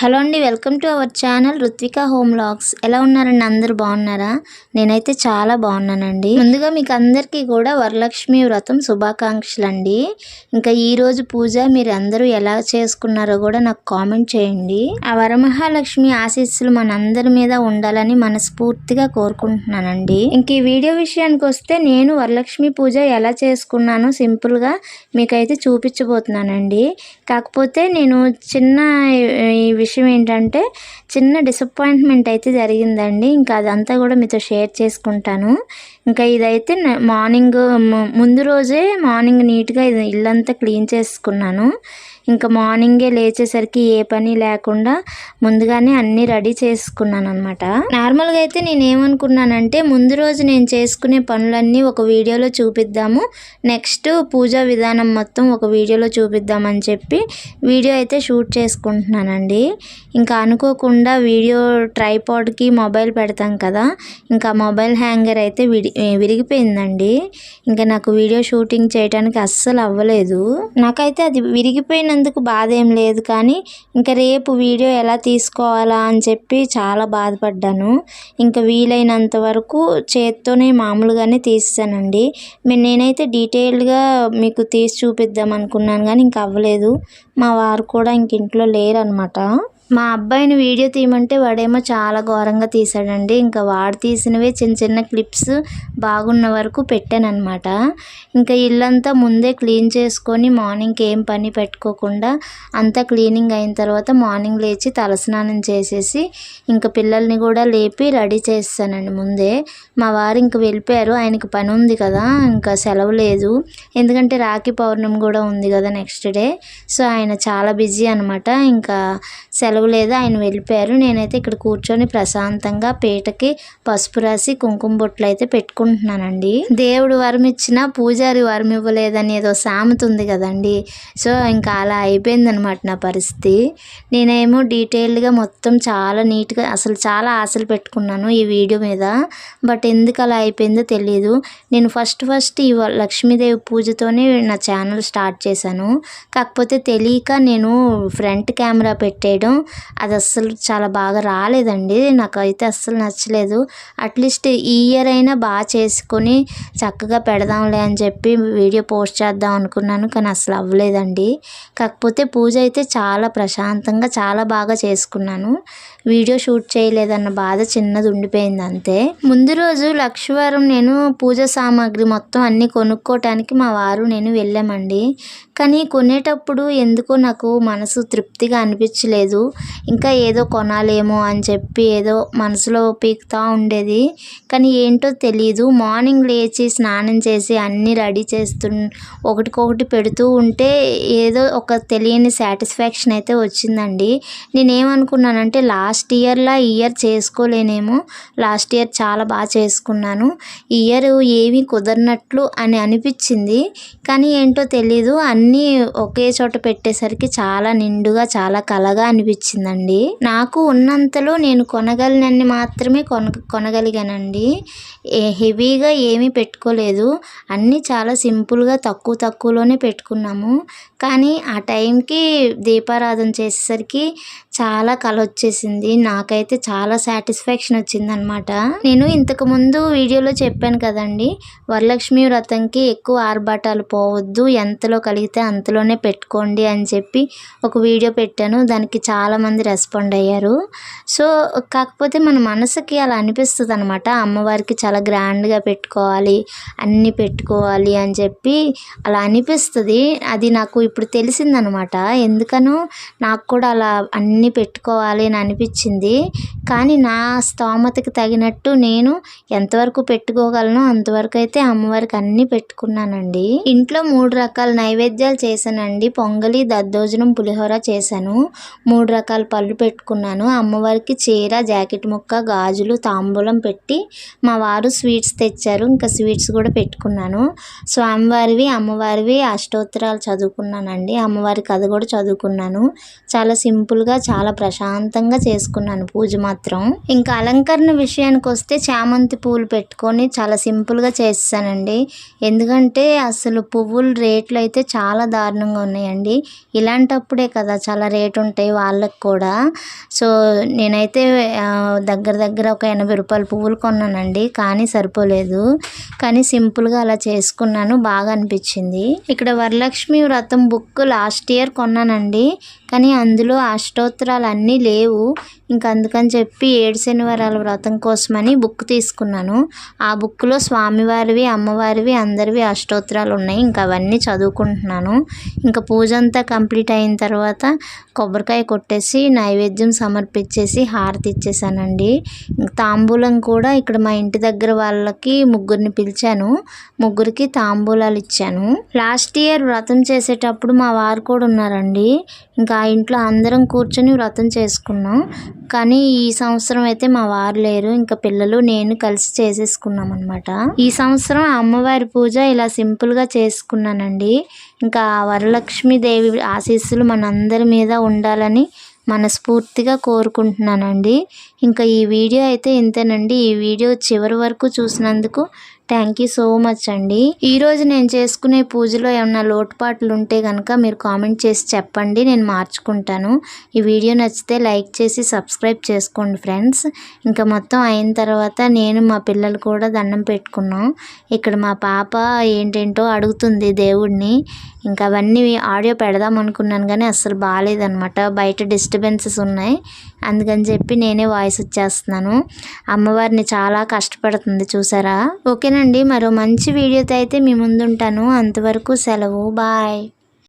Hello అండి welcome to our channel Ruthvika home logs ఎలా ఉన్నారండి అందరు? బాగున్నారా? నేనైతే చాలా బాగున్నానండి. ముందుగా మీకు అందరికీ కూడా వరలక్ష్మి వ్రతం శుభాకాంక్షలు అండి ఇంకా ఈరోజు పూజ మీరు అందరూ ఎలా చేసుకున్నారో కూడా నాకు కామెంట్ చేయండి. ఆ వరమహాలక్ష్మి ఆశీస్సులు మనందరి మీద ఉండాలని మనస్ఫూర్తిగా కోరుకుంటున్నానండి. ఇంక ఈ వీడియో విషయానికి వస్తే నేను వరలక్ష్మి పూజ ఎలా చేసుకున్నానో సింపుల్గా మీకైతే చూపించబోతున్నానండి. కాకపోతే నేను చిన్న ఈ విషయం ఏంటంటే చిన్న డిసప్పాయింట్మెంట్ అయితే జరిగిందండి. ఇంకా అదంతా కూడా మీతో షేర్ చేసుకుంటాను. ఇంకా ఇదైతే మార్నింగ్ ముందు రోజే మార్నింగ్ నీట్గా ఇల్లంతా క్లీన్ చేసుకున్నాను. ఇంకా మార్నింగే లేచేసరికి ఏ పని లేకుండా ముందుగానే అన్నీ రెడీ చేసుకున్నాను అనమాట నార్మల్గా అయితే నేను ఏమనుకున్నానంటే ముందు రోజు నేను చేసుకునే పనులన్నీ ఒక వీడియోలో చూపిద్దాము. నెక్స్ట్ పూజా విధానం మొత్తం ఒక వీడియోలో చూపిద్దామని చెప్పి వీడియో అయితే షూట్ చేసుకుంటున్నానండి. ఇంకా అనుకోకుండా వీడియో ట్రైపాడ్కి మొబైల్ పెడతాం కదా ఇంకా మొబైల్ హ్యాంగర్ అయితే విడి విరిగిపోయిందండి. ఇంకా నాకు వీడియో షూటింగ్ చేయడానికి అస్సలు అవ్వలేదు. నాకైతే అది విరిగిపోయిన తీసినందుకు బాధ ఏం లేదు కానీ ఇంకా రేపు వీడియో ఎలా తీసుకోవాలా అని చెప్పి చాలా బాధపడ్డాను. ఇంకా వీలైనంత వరకు చేత్తోనే మామూలుగానే తీసానండి నేనైతే డీటెయిల్డ్గా మీకు తీసి చూపిద్దాం అనుకున్నాను కానీ ఇంక అవ్వలేదు. మా వారు కూడా ఇంక ఇంట్లో లేరనమాట మా అబ్బాయిని వీడియో తీయమంటే వాడేమో చాలా ఘోరంగా తీసాడండి ఇంకా వాడు తీసినవే చిన్న చిన్న క్లిప్స్ బాగున్న వరకు పెట్టానమాట ఇంకా ఇల్లంతా ముందే క్లీన్ చేసుకొని మార్నింగ్కి ఏం పని పెట్టుకోకుండా అంతా క్లీనింగ్ అయిన తర్వాత మార్నింగ్ లేచి తలస్నానం చేసేసి ఇంకా పిల్లల్ని కూడా లేపి రెడీ చేస్తానండి ముందే. మా వారు ఇంక వెళ్ళిపోయారు. ఆయనకి పని ఉంది కదా ఇంకా సెలవు లేదు. ఎందుకంటే రాఖీ పౌర్ణమి కూడా ఉంది కదా నెక్స్ట్ డే. సో ఆయన చాలా బిజీ అనమాట ఇంకా సెలవు లేదు ఆయన వెళ్ళిపోయారు. నేనైతే ఇక్కడ కూర్చొని ప్రశాంతంగా పీటకి పసుపు రాసి కుంకుమ బొట్లు అయితే పెట్టుకుంటున్నానండి. దేవుడు వరం ఇచ్చిన పూజారి వరం ఇవ్వలేదని ఏదో సామెత ఉంది కదండి. సో ఇంకా అలా అయిపోయింది అనమాట నా పరిస్థితి. నేనేమో డీటెయిల్డ్గా మొత్తం చాలా నీట్గా అసలు చాలా ఆశలు పెట్టుకున్నాను ఈ వీడియో మీద. బట్ ఎందుకు అలా అయిపోయిందో తెలియదు నేను ఫస్ట్ ఫస్ట్ ఈ లక్ష్మీదేవి పూజతోనే నా ఛానల్ స్టార్ట్ చేశాను. కాకపోతే తెలియక నేను ఫ్రంట్ కెమెరా పెట్టేయడం అది అస్సలు చాలా బాగా రాలేదండి. నాకైతే అస్సలు నచ్చలేదు. అట్లీస్ట్ ఈ ఇయర్ అయినా బాగా చేసుకొని చక్కగా పెడదాంలే అని చెప్పి వీడియో పోస్ట్ చేద్దాం అనుకున్నాను కానీ అసలు అవ్వలేదండి. కాకపోతే పూజ అయితే చాలా ప్రశాంతంగా చాలా బాగా చేసుకున్నాను. వీడియో షూట్ చేయలేదన్న బాధ చిన్నది ఉండిపోయింది అంతే. ముందు రోజు లక్షవారం నేను పూజ సామాగ్రి మొత్తం అన్నీ కొనుక్కోవటానికి మా వారు నేను వెళ్ళామండి. కానీ కొనేటప్పుడు ఎందుకో నాకు మనసు తృప్తిగా అనిపించలేదు. ఇంకా ఏదో కొనాలేమో అని చెప్పి ఏదో మనసులో పీకుతూ ఉండేది. కానీ ఏంటో తెలియదు మార్నింగ్ లేచి స్నానం చేసి అన్నీ రెడీ చేస్తు ఒకటికొకటి పెడుతూ ఉంటే ఏదో ఒక తెలియని సాటిస్ఫాక్షన్ అయితే వచ్చిందండి. నేనేమనుకున్నానంటే లాస్ట్ ఇయర్లా ఇయర్ చేసుకోలేనేమో. లాస్ట్ ఇయర్ చాలా బాగా చేసుకున్నాను. ఇయర్ ఏమీ కుదరనట్లు అని అనిపించింది. కానీ ఏంటో తెలీదు. అన్నీ ఒకే చోట పెట్టేసరికి చాలా నిండుగా చాలా కలగా అనిపించింది. అనిపించిందండి. నాకు ఉన్నంతలో నేను కొనగలినన్ని మాత్రమే కొన కొనగలిగానండి. ఏ హెవీగా ఏమీ పెట్టుకోలేదు. అన్నీ చాలా సింపుల్గా తక్కువ తక్కువలోనే పెట్టుకున్నాము. కానీ ఆ టైంకి దీపారాధన చేసేసరికి చాలా కళ వచ్చేసింది నాకైతే చాలా సాటిస్ఫాక్షన్ వచ్చిందనమాట నేను ఇంతకు ముందు వీడియోలో చెప్పాను కదండి వరలక్ష్మి వ్రతంకి ఎక్కువ ఆర్భాటాలు పోవద్దు ఎంతలో కలిగితే అంతలోనే పెట్టుకోండి అని చెప్పి ఒక వీడియో పెట్టాను. దానికి చాలామంది రెస్పాండ్ అయ్యారు. సో కాకపోతే మన మనసుకి అలా అనిపిస్తుంది అనమాట అమ్మవారికి చాలా గ్రాండ్గా పెట్టుకోవాలి అన్నీ పెట్టుకోవాలి అని చెప్పి అలా అనిపిస్తుంది. అది నాకు ఇప్పుడు తెలిసిందనమాట ఎందుకనో నాకు కూడా అలా అన్ని పెట్టుకోవాలి అని అనిపించింది. కానీ నా స్తోమతకి తగినట్టు నేను ఎంతవరకు పెట్టుకోగలను అంతవరకు అయితే అమ్మవారికి అన్నీ పెట్టుకున్నానండి. ఇంట్లో మూడు రకాల నైవేద్యాలు చేశానండి. పొంగలి దద్దోజనం పులిహోర చేశాను. మూడు రకాల పళ్ళు పెట్టుకున్నాను. అమ్మవారికి చీర జాకెట్ ముక్క గాజులు తాంబూలం పెట్టి మా వారు స్వీట్స్ తెచ్చారు. ఇంకా స్వీట్స్ కూడా పెట్టుకున్నాను. స్వామివారివి అమ్మవారివి అష్టోత్తరాలు చదువుకున్నానండి. అమ్మవారి కథ కూడా చదువుకున్నాను. చాలా సింపుల్గా చాలా చాలా ప్రశాంతంగా చేసుకున్నాను పూజ మాత్రం. ఇంకా అలంకరణ విషయానికి వస్తే చామంతి పూలు పెట్టుకొని చాలా సింపుల్గా చేస్తానండి. ఎందుకంటే అసలు పువ్వుల రేట్లు అయితే చాలా దారుణంగా ఉన్నాయండి. ఇలాంటప్పుడే కదా చాలా రేటు ఉంటాయి వాళ్ళకి కూడా. సో నేనైతే దగ్గర దగ్గర ఒక ఎనభై రూపాయల పువ్వులు కొన్నానండి. కానీ సరిపోలేదు. కానీ సింపుల్గా అలా చేసుకున్నాను. బాగా అనిపించింది. ఇక్కడ వరలక్ష్మి వ్రతం బుక్ లాస్ట్ ఇయర్ కొన్నానండి. కానీ అందులో అష్టోత్తర అష్టోత్తరాలు అన్నీ లేవు. ఇంకా అందుకని చెప్పి ఏడు శనివారాల వ్రతం కోసమని బుక్ తీసుకున్నాను. ఆ బుక్లో స్వామివారివి అమ్మవారివి అందరివి అష్టోత్తరాలు ఉన్నాయి ఇంకా అవన్నీ చదువుకుంటున్నాను. ఇంకా పూజ అంతా కంప్లీట్ అయిన తర్వాత కొబ్బరికాయ కొట్టేసి నైవేద్యం సమర్పించేసి హారతి ఇచ్చేసానండి. తాంబూలం కూడా ఇక్కడ మా ఇంటి దగ్గర వాళ్ళకి ముగ్గురిని పిలిచాను. ముగ్గురికి తాంబూలాలు ఇచ్చాను. లాస్ట్ ఇయర్ వ్రతం చేసేటప్పుడు మా వారు కూడా ఉన్నారండి. ఇంకా ఆ ఇంట్లో అందరం కూర్చొని వ్రతం చేసుకున్నాం. కానీ ఈ సంవత్సరం అయితే మా వారు లేరు ఇంకా పిల్లలు నేను కలిసి చేసేసుకున్నాం అనమాట ఈ సంవత్సరం అమ్మవారి పూజ ఇలా సింపుల్గా చేసుకున్నానండి. ఇంకా వరలక్ష్మి దేవి ఆశీస్సులు మనందరి మీద ఉండాలని మనస్ఫూర్తిగా కోరుకుంటున్నానండి. ఇంకా ఈ వీడియో అయితే ఇంతేనండి. ఈ వీడియో చివరి వరకు చూసినందుకు థ్యాంక్ యూ సో మచ్ అండి. ఈరోజు నేను చేసుకునే పూజలో ఏమైనా లోటుపాట్లు ఉంటే కనుక మీరు కామెంట్ చేసి చెప్పండి నేను మార్చుకుంటాను. ఈ వీడియో నచ్చితే లైక్ చేసి సబ్స్క్రైబ్ చేసుకోండి ఫ్రెండ్స్. ఇంకా మొత్తం అయిన తర్వాత నేను మా పిల్లలు కూడా దండం పెట్టుకున్నాం. ఇక్కడ మా పాప ఏంటేంటో అడుగుతుంది దేవుడిని. ఇంకా అవన్నీ ఆడియో పెడదాం అనుకున్నాను కానీ అస్సలు బాగాలేదనమాట బయట డిస్టర్బెన్సెస్ ఉన్నాయి. అందుకని చెప్పి నేనే వాయిస్ వచ్చేస్తున్నాను. అమ్మవారిని చాలా కష్టపడుతుంది చూసారా? ఓకేనండి మరో మంచి వీడియోతో అయితే మీ ముందుంటాను. అంతవరకు సెలవు. బాయ్